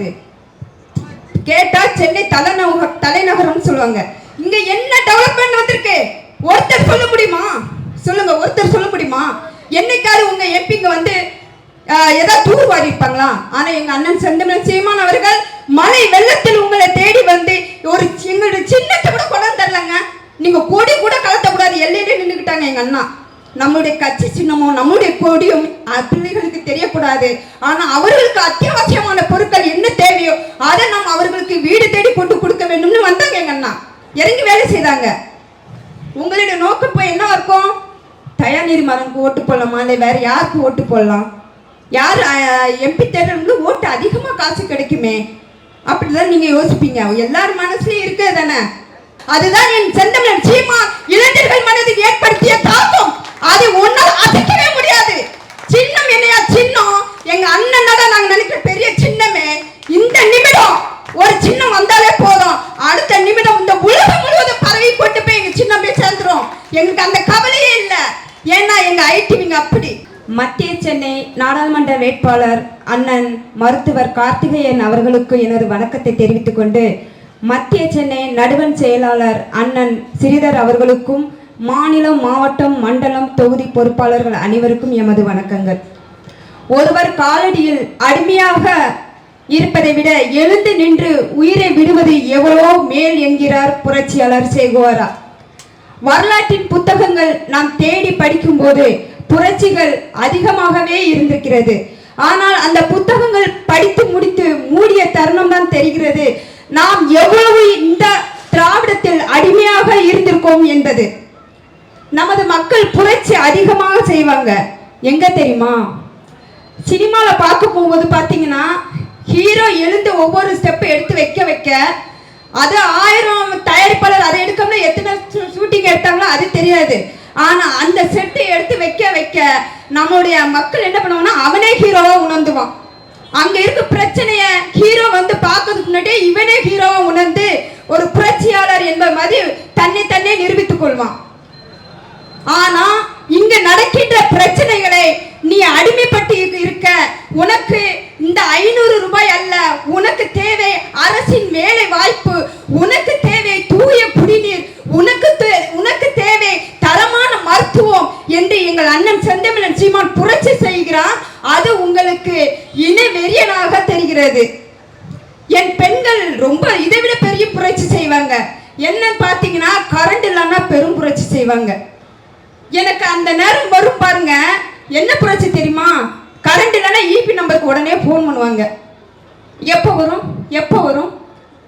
வருது கேட்டா சென்னை தலைநக தலைநகரம்னு சொல்லுவாங்க. இங்க என்ன டெவலப்மெண்ட் வந்திருக்கு? ஒருத்தர் சொல்ல முடியுமா? சொல்லுங்க ஒருத்தர் சொல்ல முடியுமா? என்னைக்காவது உங்க எம்பிங்க வந்து ஏதாவது தூர் வாரி இருப்பாங்களா ஆனா எங்க அண்ணன் செந்தமிழன் சீமான் அவர்கள் மழை வெள்ளத்தில் உங்களை தேடி வந்து ஒரு எங்களுடைய சின்னத்தை கூட கொண்டாந்து தரலங்க. நீங்க கொடி கூட கலத்தக்கூடாது. எல்லையிலே நின்றுக்கிட்டாங்க எங்க அண்ணா. நம்மளுடைய கட்சி சின்னமும் நம்மளுடைய கொடியும் பிள்ளைகளுக்கு தெரியக்கூடாது. ஆனா அவர்களுக்கு அத்தியாவசியமான பொருட்கள் என்ன தேவையோ அதை நாம் அவர்களுக்கு வீடு தேடி கொண்டு கொடுக்க வேண்டும்னு வந்தாங்க எங்க அண்ணா. இறங்கி வேலை செய்தாங்க. உங்களுடைய நோக்கம் இப்போ என்ன இருக்கும்? தயாநிதி மரனுக்கு ஓட்டு போடலாமா? இல்லை வேற யாருக்கு ஓட்டு போடலாம்? யார் எம்பி தேர்தலுக்கு ஓட்டு அதிகமாக காசு கிடைக்குமே? அப்படிதான் நீங்க யோசிப்பீங்க. எல்லார் மனசுலயும் இருக்கிறது தானே. அதுதான் என் செந்தமிழன் சீமா இளைஞர்கள் மனதில் ஏற்படுத்திய தாக்கம். அது ஒன்றால் அசைக்கவே முடியாது. சின்னம் என்னையா சின்னம்? எங்க அண்ணன் நாங்க நினைக்கிற பெரிய சின்னமே. இந்த நிமிடம் ஒரு சின்னம் வந்தாலே போதும். அடுத்த நிமிடம் இந்த உலகம் முழுவதும் பரவி கொண்டு போய் எங்க சின்னம் போய் சேர்ந்துரும். எங்களுக்கு அந்த கவலையே இல்ல. ஏன்னா எங்க ஐடிவிங்க அப்படி. மத்திய சென்னை நாடாளுமன்ற வேட்பாளர் அண்ணன் மருத்துவர் கார்த்திகேயன் அவர்களுக்கு எனது வணக்கத்தை தெரிவித்துக் கொண்டு மத்திய சென்னை நடுவண் செயலாளர் அண்ணன் சிறிதர் அவர்களுக்கும் மாநிலம் மாவட்டம் மண்டலம் தொகுதி பொறுப்பாளர்கள் அனைவருக்கும் எமது வணக்கங்கள். ஒருவர் காலடியில் அடிமையாக இருப்பதை விட எழுந்து நின்று உயிரை விடுவது எவ்வளோ மேல் என்கிறார் புரட்சியாளர் சேகுவாரா. வரலாற்றின் புத்தகங்கள் நாம் தேடி படிக்கும்போது புரட்சிகள் அதிகமாகவே இருந்திருக்கிறது. ஆனால் அந்த புத்தகங்கள் படித்து முடித்து மூடிய தருணம் தான் தெரிகிறது. நாம் எவ்வளவு இந்த திராவிடத்தில் அடிமையாக இருந்திருக்கோம் என்பது. நமது மக்கள் புரட்சி அதிகமாக செய்வாங்க. எங்க தெரியுமா? சினிமாவில் பார்க்க போகும்போது பார்த்தீங்கன்னா ஹீரோ எழுந்து ஒவ்வொரு ஸ்டெப் எடுத்து வைக்க வைக்க அது ஆயிரம் தயாரிப்பாளர் அதை எடுக்கணும்னா எத்தனை ஷூட்டிங் எடுத்தாங்களோ அது தெரியாது. ஆனால் அந்த செட்டை எடுத்து வைக்க வைக்க நம்மளுடைய மக்கள் என்ன பண்ணுவாங்கன்னா அவனே ஹீரோவாக உணர்ந்துவான். அங்கே இருக்க பிரச்சனைய ஹீரோ வந்து பார்க்கறதுக்கு முன்னாடியே இவனே ஹீரோவாக உணர்ந்து ஒரு புரட்சியாளர் என்பது மாதிரி தன்னை தன்னே நிரூபித்துக் கொள்வான். ஆனா இங்க நடக்கின்ற பிரச்சனைகளை நீ அடிமைப்பட்டு இருக்க. உனக்கு இந்த ஐநூறு ரூபாய் அல்ல. உனக்கு தேவை அரசின் வேலை வாய்ப்பு. உனக்கு தேவை தூய குடிநீர். உனக்கு உனக்கு தேவை தரமான மருத்துவம் என்று எங்கள் அண்ணன் செந்தமிழன் சீமான் புரட்சி செய்கிறான். அது உங்களுக்கு இன வெறியனாக தெரிகிறது. என் பெண்கள் ரொம்ப இதை விட பெரிய புரட்சி செய்வாங்க. என்னன்னு பார்த்தீங்கன்னா கரண்ட் இல்லைன்னா பெரும் புரட்சி செய்வாங்க. எனக்கு அந்த நேரம் வரும் பாருங்க. என்ன புரட்சி தெரியுமா? கரண்ட் இல்லைன்னா இபி நம்பருக்கு உடனே ஃபோன் பண்ணுவாங்க. எப்போ வரும்? எப்போ வரும்?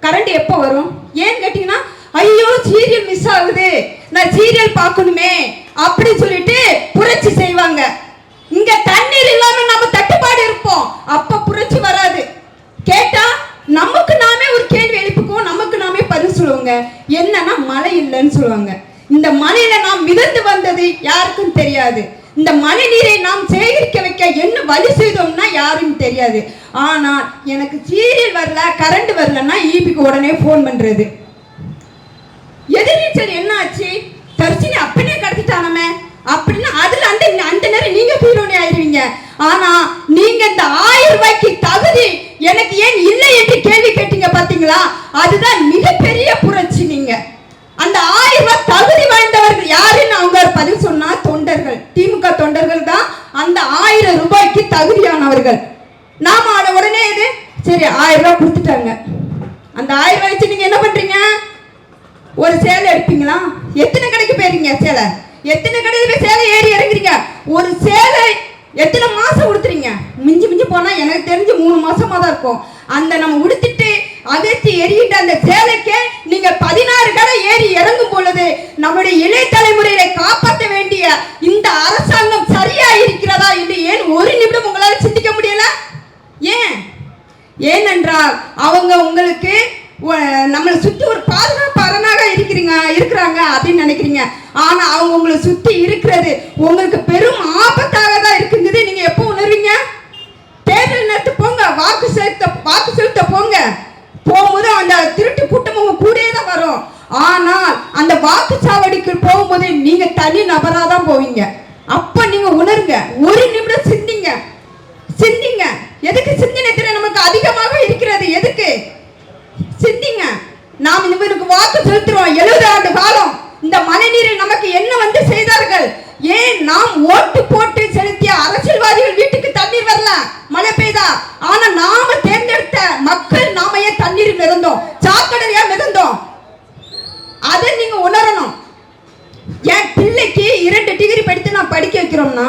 கரண்ட் எப்போ வரும்? ஏன்னு கேட்டிங்கன்னா ஐயோ சீரியல் மிஸ் ஆகுது. நான் சீரியல் பார்க்கணுமே. அப்படி சொல்லிட்டு புரட்சி செய்வாங்க. இங்க தண்ணீர் இல்லாம நம்ம தட்டுப்பாடு இருப்போம். அப்ப புரட்சி வராது. கேட்டா நமக்கு நாமே ஒரு கேள்வி எழுப்புக்கும் நமக்கு நாமே பதில் சொல்லுவாங்க. என்னன்னா மழை இல்லைன்னு சொல்லுவாங்க. இந்த மழையில நாம் மிதந்து வந்தது யாருக்கும் தெரியாது. இந்த மழை நீரை நாம் சேகரிக்க வைக்க என்ன வழி செய்தோம்னா யாரும் தெரியாது. ஆனால் எனக்கு சீரியல் வரல கரண்ட் வரலன்னா ஈபிக்கு உடனே ஃபோன் பண்றது. எதிர்நீச்சல் என்ன ஆச்சு? தர்ஷினி அப்பனே கடத்திட்டானமே. அப்படின்னு அதுல அந்த அந்த நேரம் நீங்க ஹீரோனி ஆயிடுவீங்க ஆனா நீங்க இந்த ஆயிரம் ரூபாய்க்கு தகுதி எனக்கு ஏன் இல்லை என்று கேள்வி கேட்டீங்க பாத்தீங்களா? அதுதான் மிகப்பெரிய புரட்சி நீங்க. அந்த ஆயிரம் தகுதி வாய்ந்தவர்கள் யாருன்னு அவங்க பதில் சொன்னா தொண்டர்கள். திமுக தொண்டர்கள் தான் அந்த ஆயிரம் ரூபாய்க்கு தகுதியானவர்கள். நாம அதை உடனே இது சரி ஆயிரம் ரூபாய் கொடுத்துட்டாங்க. அந்த ஆயிரம் ரூபாய் வச்சு நீங்க என்ன பண்றீங்க? ஒரு சேலை எடுப்பீங்களா? எத்தனை கடைக்கு போயிருங்க சேலை? எத்தனை கடையில சேலை ஏறி இறங்குறீங்க? ஒரு சேலை எத்தனை மாசம் உடுத்துறீங்க? மிஞ்சி மிஞ்சி போனா எனக்கு தெரிஞ்சு மூணு மாசமா தான் இருக்கும். அந்த நம்ம உடுத்திட்டு அதிர்ச்சி எரியிட்ட அந்த சேலைக்கு நீங்க பதினாறு கடை ஏறி இறங்கும் பொழுது நம்முடைய இளைய தலைமுறையை காப்பாற்ற வேண்டிய இந்த அரசாங்கம் சரியா இருக்கிறதா என்று ஏன் ஒரு நிமிடம் உங்களால சிந்திக்க முடியல? ஏன்? ஏனென்றால் அவங்க உங்களுக்கு நம்மளை சுற்றி ஒரு பாதுகாப்பு அரணாக இருக்கிறீங்க இருக்கிறாங்க அப்படின்னு நினைக்கிறீங்க. ஆனா அவங்க உங்களை சுத்தி இருக்கிறது உங்களுக்கு பெரும் ஆபத்தாக தான் இருக்குங்கிறது நீங்க எப்போ உணர்வீங்க? தேர்தல் நடத்து போங்க வாக்கு செலுத்த வாக்கு செலுத்த போங்க. போகும்போது அந்த திருட்டு கூட்டம் உங்க கூடயே தான் வரும். ஆனால் அந்த வாக்குச்சாவடிக்கு போகும்போது நீங்க தனி நபரா தான் போவீங்க. அப்ப நீங்க உணருங்க ஒரு நிமிடம் சிந்திங்க சிந்திங்க எதுக்கு சிந்தனை திறன் நமக்கு அதிகமாக இருக்கிறது வந்திருக்கு சிந்திங்க நாம் இவருக்கு வாக்கு செலுத்துறோம் எழுபது ஆண்டு காலம் இந்த மழைநீரை நமக்கு என்ன வந்து செய்தார்கள் ஏன் நாம் ஓட்டு போட்டு செலுத்திய அரசியல்வாதிகள் வீட்டுக்கு தண்ணீர் வரல மழை பெய்தா ஆனா நாம தேர்ந்தெடுத்த மக்கள் நாம ஏன் தண்ணீர் மிதந்தோம் சாக்கடையா மிதந்தோம் அதை நீங்க உணரணும். என் பிள்ளைக்கு இரண்டு டிகிரி படித்து நான் படிக்க வைக்கிறோம்னா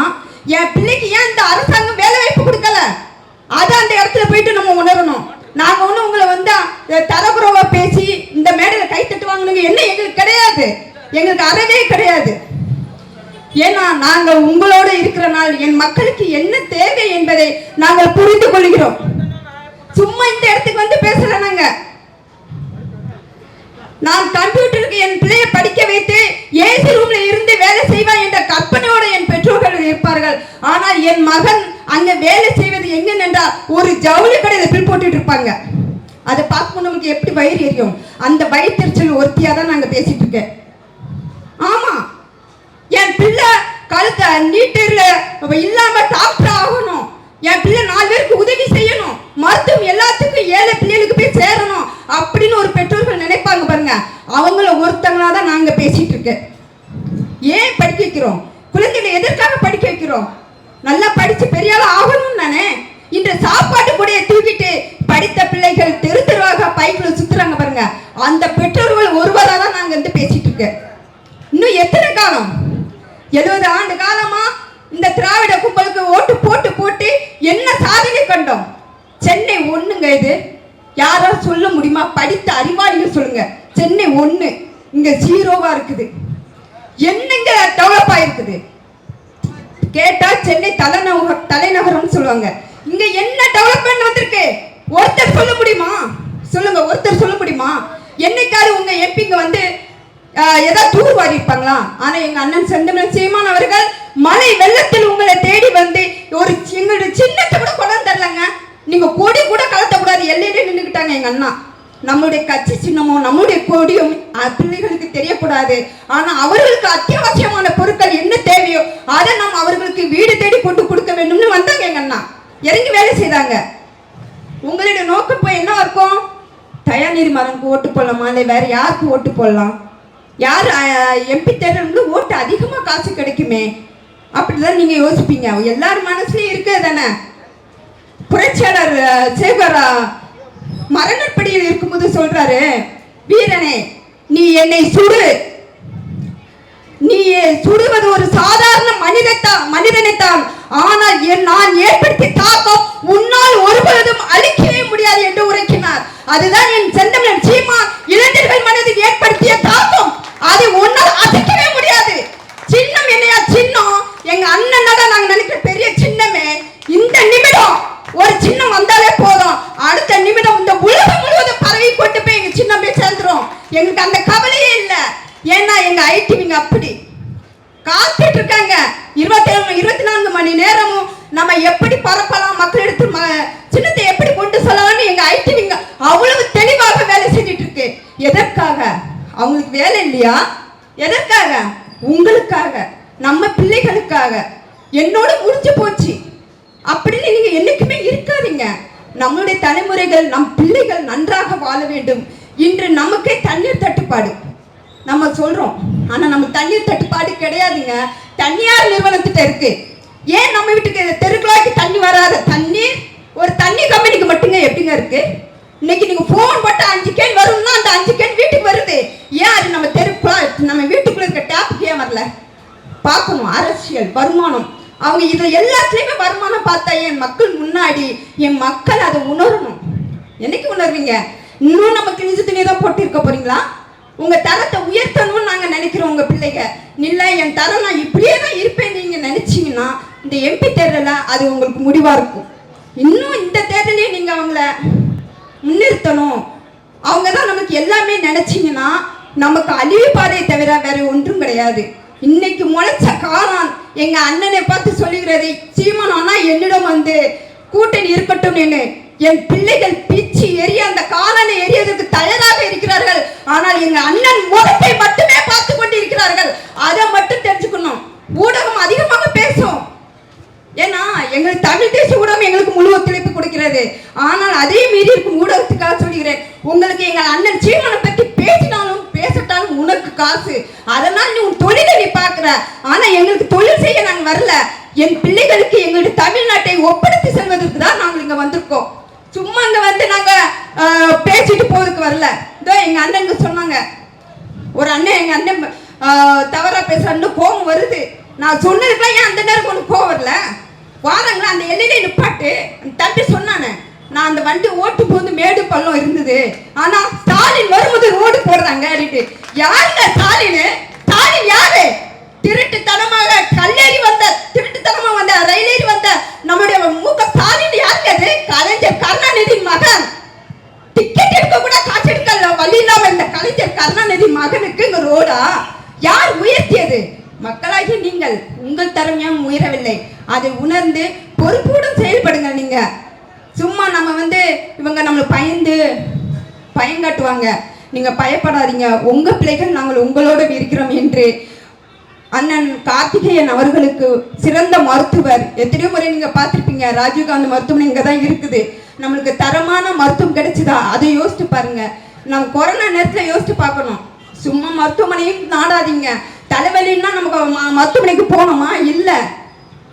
என் பிள்ளைக்கு ஏன் இந்த அரசாங்கம் வேலை வாய்ப்பு கொடுக்கல? அதை அந்த இடத்துல போயிட்டு நம்ம உணரணும். நாங்க ஒண்ணு உங்களை வந்து தரகுறவா பேசி இந்த மேடையில கை தட்டு வாங்கணுங்க என்ன எங்களுக்கு கிடையாது. எங்களுக்கு அறவே கிடையாது. ஏன்னா நாங்கள் உங்களோட இருக்கிற நாள் என் மக்களுக்கு என்ன தேவை என்பதை நாங்கள் புரிந்து கொள்கிறோம். சும்மா இந்த இடத்துக்கு வந்து பேசல நாங்க. நான் கம்ப்யூட்டர் என் பிள்ளையை படிக்க வைத்து ஏசி ரூம்ல இருந்து வேலை செய்வான் என்ற கற்பனையோட என் பெற்றோர்கள் இருப்பார்கள். ஆனால் என் மகன் அங்க வேலை செய்வது எங்க நின்றா ஒரு ஜவுளி கடையில பில் போட்டுட்டு இருப்பாங்க. அதை பார்க்கும் நமக்கு எப்படி வயிறு எரியும்? அந்த வயிற்றுச்சல் ஒருத்தியா தான் நாங்க பேசிட்டு இருக்கேன். ஆமா. என் பிள்ளை கழுத்தை நீட்டர்ல இல்லாம டாக்டர் ஆகணும். என் பிள்ளை நாலு பேருக்கு உதவி செய்யணும். மருத்துவம் எல்லாத்துக்கும் ஏழை பிள்ளைகளுக்கு போய் சேரணும். அப்படின்னு ஒரு பெற்றோர்கள் நினைப்பாங்க பாருங்க. அவங்கள ஒருத்தங்களா தான் நாங்க பேசிட்டு இருக்க ஏன் படிக்க வைக்கிறோம்? குழந்தைகளை எதற்காக படிக்க வைக்கிறோம்? நல்லா படிச்சு பெரிய ஆள் ஆகணும் தானே. இன்று சாப்பாட்டு கூட தூக்கிட்டு படித்த பிள்ளைகள் தெரு தெருவாக பைக்ல சுத்துறாங்க பாருங்க. அந்த பெற்றோர்கள் ஒருவராக தான் நாங்க வந்து பேசிட்டு இருக்கேன் இன்னும் எத்தனை காலம் எழுபது ஆண்டு காலமா இந்த திராவிட கும்பலுக்கு ஓட்டு போட்டு போட்டு என்ன சாதனை கண்டோம் சென்னை ஒண்ணுங்க இது யாராவது சொல்ல முடியுமா படித்த அறிவாளிகள் சொல்லுங்க சென்னை ஒண்ணு இங்க ஜீரோவா இருக்குது என்னங்க டெவலப் ஆயிருக்குது கேட்டா சென்னை தலைநகர தலைநகரம்னு சொல்லுவாங்க. இங்க என்ன டெவலப்மெண்ட் வந்திருக்கு? ஒருத்தர் சொல்ல முடியுமா? சொல்லுங்க ஒருத்தர் சொல்ல முடியுமா? என்னைக்காவது உங்க எம்பிங்க வந்து ஏதாவது தூர் வாரி இருப்பாங்களா ஆனா எங்க அண்ணன் செந்தமிழ் சீமான் அவர்கள் மழை வெள்ளத்தில் உங்களை தேடி வந்து ஒரு எங்களுடைய சின்னத்தை கூட கொண்டாந்து தரலங்க. நீங்க கொடி கூட கலத்த கூடாது. எல்லையிலே நின்றுக்கிட்டாங்க எங்க அண்ணா. நம்மளுடைய கட்சி சின்னமும் நம்முடைய கொடியும் பிள்ளைகளுக்கு தெரியக்கூடாது. ஆனா அவர்களுக்கு அத்தியாவசியமான பொருட்கள் என்ன தேவையோ அதை நாம் அவர்களுக்கு வீடு தேடி கொண்டு கொடுக்க வேண்டும்னு வந்தாங்க எங்க அண்ணா. இறங்கி வேலை செய்தாங்க. உங்களுடைய நோக்கம் இப்போ என்ன இருக்கும்? தயாநீர் மரனுக்கு ஓட்டு போடலாமா? இல்லை வேற யாருக்கு ஓட்டு போடலாம்? யார் எம்பி தேர்தல் ஓட்டு அதிகமாக காசு கிடைக்குமே? அப்படிதான் நீங்க யோசிப்பீங்க. எல்லார் மனசுலயும் இருக்கு தானே? புரட்சியாளர் சேகரா மரணப்படியில் இருக்கும்போது சொல்றாரு வீரனே நீ என்னை சுடு. நீ சுடுவது ஒரு சாதாரண மனிதத்தான் மனிதனைத்தான். ஆனால் என் நான் ஏற்படுத்தி தாக்கம் உன்னால் ஒருபொழுதும் அழிக்கவே முடியாது என்று உரைக்கினார். அதுதான் என் செந்தமிழன் சீமா இளைஞர்கள் மனதில் ஏற்படுத்திய தாக்கம். அதை உன்னால் அசைக்கவே முடியாது. சின்னம் என்னையா சின்னம்? எங்க அண்ணன் தான் நாங்க நினைக்கிற பெரிய சின்னமே. இந்த நிமிடம் ஒரு சின்னம் வந்தாலே போதும். அடுத்த நிமிடம் இந்த உலகம் முழுவதும் பரவி கொண்டு போய் எங்க சின்னம் போய் சேர்ந்துரும். எங்களுக்கு அந்த ஏன்னா எங்க ஐடிவிங்க அப்படி காத்துட்டு இருக்காங்க இருபத்தி ஏழு இருபத்தி நான்கு மணி நேரமும் நம்ம எப்படி பரப்பலாம் மக்களிடத்து ம- சின்னத்தை எப்படி கொண்டு சொல்லலாம்னு எங்க ஐடிவிங்க அவ்வளவு தெளிவாக வேலை செஞ்சுட்டு இருக்கு எதற்காக? அவங்களுக்கு வேலை இல்லையா? எதற்காக? உங்களுக்காக நம்ம பிள்ளைகளுக்காக. என்னோட முடிஞ்சு போச்சு. அப்படின்னு நீங்க என்னைக்குமே இருக்காதீங்க. நம்மளுடைய தலைமுறைகள் நம் பிள்ளைகள் நன்றாக வாழ வேண்டும். இன்று நமக்கே தண்ணீர் தட்டுப்பாடு. நம்ம சொல்றோம். ஆனா நம்ம தண்ணீர் தட்டுப்பாடு கிடையாதுங்க. தனியார் நிறுவனத்திட்ட இருக்கு. ஏன் நம்ம வீட்டுக்கு தெருக்குழாய்க்கு தண்ணி வராத? தண்ணீர் ஒரு தண்ணி கம்பெனிக்கு மட்டுங்க எப்படிங்க இருக்கு? இன்னைக்கு நீங்க ஃபோன் போட்டு அஞ்சு கேன் வரும்னா அந்த அஞ்சு கேன் வீட்டுக்கு வருது. ஏன் அது நம்ம தெருக்குழாய் நம்ம வீட்டுக்குள்ள இருக்க டேப்புக்கு ஏன் வரல? பார்க்கணும். அரசியல் வருமானம். அவங்க இதில் எல்லாத்துலேயுமே வருமானம் பார்த்தா என் மக்கள் முன்னாடி என் மக்கள் அதை உணரணும். என்னைக்கு உணர்வீங்க? இன்னும் நம்ம கிழிஞ்சு துணி தான் போட்டு இருக்க போறீங்களா? உங்க தரத்தை உயர்த்தணும்னு நாங்க நினைக்கிறோம் உங்க பிள்ளைங்க இல்ல என் தரம் நான் இப்படியே தான் இருப்பேன் நீங்க நினைச்சீங்கன்னா இந்த எம்பி தேர்தல அது உங்களுக்கு முடிவா இருக்கும். இன்னும் இந்த தேர்தலையே நீங்க அவங்கள முன்னிறுத்தணும். அவங்க தான் நமக்கு எல்லாமே நினைச்சீங்கன்னா நமக்கு அழிவு பாதையை தவிர வேற ஒன்றும் கிடையாது. இன்னைக்கு முளைச்ச காளான் எங்க அண்ணனை பார்த்து சொல்லுகிறது சீமனானா என்னிடம் வந்து கூட்டணி இருக்கட்டும் என் பிள்ளைகள் பிச்சு எரிய அந்த காலனை எரியதுக்கு தயாராக எங்க அண்ணன் முகத்தை மட்டுமே பார்த்து கொண்டு இருக்கிறார்கள் அதை மட்டும் தெரிஞ்சுக்கணும். ஊடகம் அதிகமாக பேசும். ஏன்னா எங்களுக்கு தமிழ் தேசிய ஊடகம் எங்களுக்கு முழு ஒத்துழைப்பு கொடுக்கிறது. ஆனால் அதே மீறி இருக்கும் ஊடகத்துக்காக சொல்கிறேன். உங்களுக்கு எங்கள் அண்ணன் சீமனை பற்றி பேசினாலும் பேசட்டாலும் உனக்கு காசு. அதனால் நீ உன் தொழிலை நீ பார்க்குற. ஆனால் எங்களுக்கு தொழில் செய்ய நாங்கள் வரல. என் பிள்ளைகளுக்கு எங்களுடைய தமிழ்நாட்டை ஒப்படைத்து செல்வதற்கு தான் நாங்கள் இங்கே வந்திருக்கோம். சும்மா அங்கே வந்து நாங்கள் பேசிட்டு போறதுக்கு வரல. இதோ எங்க அண்ணனுக்கு சொன்னாங்க. ஒரு அண்ணன் எங்க அண்ணன் தவறாக தவறா பேசுறான்னு கோபம் வருது. நான் சொன்னதுக்குலாம் ஏன் அந்த நேரம் ஒன்று கோவம் வரல? வாரங்களா அந்த எல்லையிலே நிப்பாட்டு. அந்த தம்பி சொன்னானே நான் அந்த வண்டி ஓட்டு போது மேடு பள்ளம் இருந்தது. ஆனா ஸ்டாலின் வரும்போது ரோடு போடுறாங்க அப்படின்ட்டு. யாருங்க ஸ்டாலின்? ஸ்டாலின் யார் திருட்டுத்தனமாக கல்லேறி வந்த திருட்டுத்தனமா வந்த ரயிலேறி வந்த நம்முடைய மு க ஸ்டாலின் யாருங்க அது கலைஞர் கருணாநிதி மகன் டிக்கெட் எடுக்க கூட காசு எடுக்கல வழி இல்லாம இந்த கலைஞர் கருணாநிதி மகனுக்கு இங்க ரோடா யார் உயர்த்தியது மக்களாகிய நீங்கள் உங்கள் திறமையும் உயரவில்லை அதை உணர்ந்து பொறுப்புடன் செயல்படுங்க நீங்க. சும்மா நம்ம வந்து இவங்க நம்மளை பயந்து பயங்காட்டுவாங்க நீங்க பயப்படாதீங்க. உங்க பிள்ளைகள் நாங்கள் உங்களோடு இருக்கிறோம் என்று அண்ணன் கார்த்திகேயன் அவர்களுக்கு சிறந்த மருத்துவர். எத்தனையோ முறை நீங்க பார்த்துருப்பீங்க. ராஜீவ்காந்தி மருத்துவமனை இங்கே தான் இருக்குது. நம்மளுக்கு தரமான மருத்துவம் கிடைச்சதா? அதை யோசிச்சு பாருங்க. நம்ம கொரோனா நேரத்தில் யோசிச்சு பார்க்கணும். சும்மா மருத்துவமனையும் நாடாதீங்க. தலைவலின்னா நமக்கு மருத்துவமனைக்கு போனோமா இல்லை.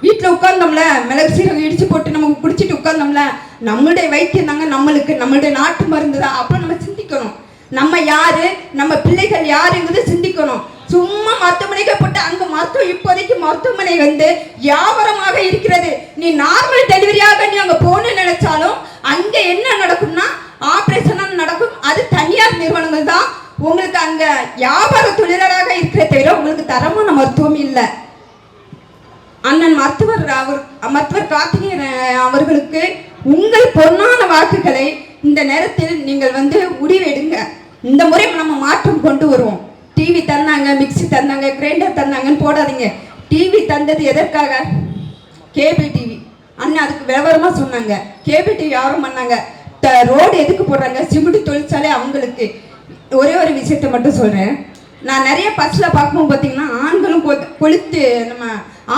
வீட்டில் உட்கார்ந்தோம்ல மிளகு சீரகம் இடிச்சு போட்டு நமக்கு குடிச்சிட்டு உட்கார்ந்தோம்ல நம்மளுடைய வைத்தியம் தாங்க நம்மளுக்கு நம்மளுடைய நாட்டு மருந்து தான். அப்போ நம்ம சிந்திக்கணும். நம்ம யாரு நம்ம பிள்ளைகள் யாருங்கிறது சிந்திக்கணும். சும்மா மருத்துவமனைக்கு போட்டு அங்க மருத்துவம் இப்போதைக்கு மருத்துவமனை வந்து வியாபாரமாக இருக்கிறது. நீ நார்மல் டெலிவரியாக நீ அங்க போகணும்னு நினைச்சாலும் அங்க என்ன நடக்கும்னா ஆபரேஷன் நடக்கும். அது தனியார் நிறுவனங்கள் தான். உங்களுக்கு அங்க வியாபார தொழிலாளராக இருக்கிற தவிர உங்களுக்கு தரமான மருத்துவம் இல்லை. அண்ணன் மருத்துவர் அவர் மருத்துவர் கார்த்திகேயன் அவர்களுக்கு உங்கள் பொன்னான வாக்குகளை இந்த நேரத்தில் நீங்கள் வந்து முடிவெடுங்க. இந்த முறை நம்ம மாற்றம் கொண்டு வருவோம். டிவி தந்தாங்க மிக்ஸி தந்தாங்க கிரைண்டர் தந்தாங்கன்னு போடாதீங்க. டிவி தந்தது எதற்காக? கேபிள் டிவி அண்ணன் அதுக்கு விவரமாக சொன்னாங்க. கேபிள் டிவி யாரும் பண்ணாங்க. ரோடு எதுக்கு போடுறாங்க? சிமெண்ட் தொழிற்சாலை அவங்களுக்கு. ஒரே ஒரு விஷயத்தை மட்டும் சொல்கிறேன் நான் நிறைய பஸ்ஸில் பார்க்கும்போது பார்த்தீங்கன்னா ஆண்களும் கொ- கொளுத்து நம்ம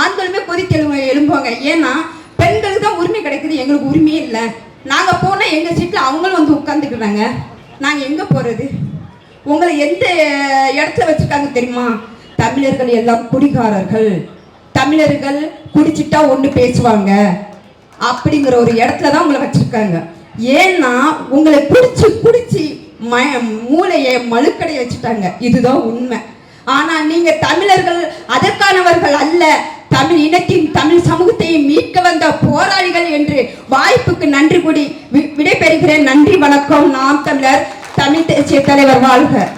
ஆண்களுமே கொதித்து எழும்பு எழும்புவாங்க. ஏன்னா பெண்களுக்கு தான் உரிமை கிடைக்குது. எங்களுக்கு உரிமையே இல்லை. நாங்கள் போனால் எங்கள் சீட்டில் அவங்களும் வந்து உட்காந்துக்கிறாங்க நாங்கள் எங்கே போகிறது உங்களை எந்த இடத்துல வச்சுருக்காங்க தெரியுமா? தமிழர்கள் எல்லாம் குடிகாரர்கள். தமிழர்கள் குடிச்சிட்டா ஒன்று பேசுவாங்க. அப்படிங்கிற ஒரு இடத்துல தான் உங்களை வச்சுருக்காங்க. ஏன்னா உங்களை குடிச்சு குடிச்சு ம மூளையை மழுக்கடை வச்சுட்டாங்க. இதுதான் உண்மை. ஆனால் நீங்கள் தமிழர்கள் அதற்கானவர்கள் அல்ல. தமிழ் இனத்தின் தமிழ் சமூகத்தையும் மீட்க வந்த போராளிகள் என்று வாய்ப்புக்கு நன்றி கூடி விடைபெறுகிறேன். நன்றி வணக்கம். நாம் தமிழர் தமிழ் தேசிய தலைவர் வாழ்க.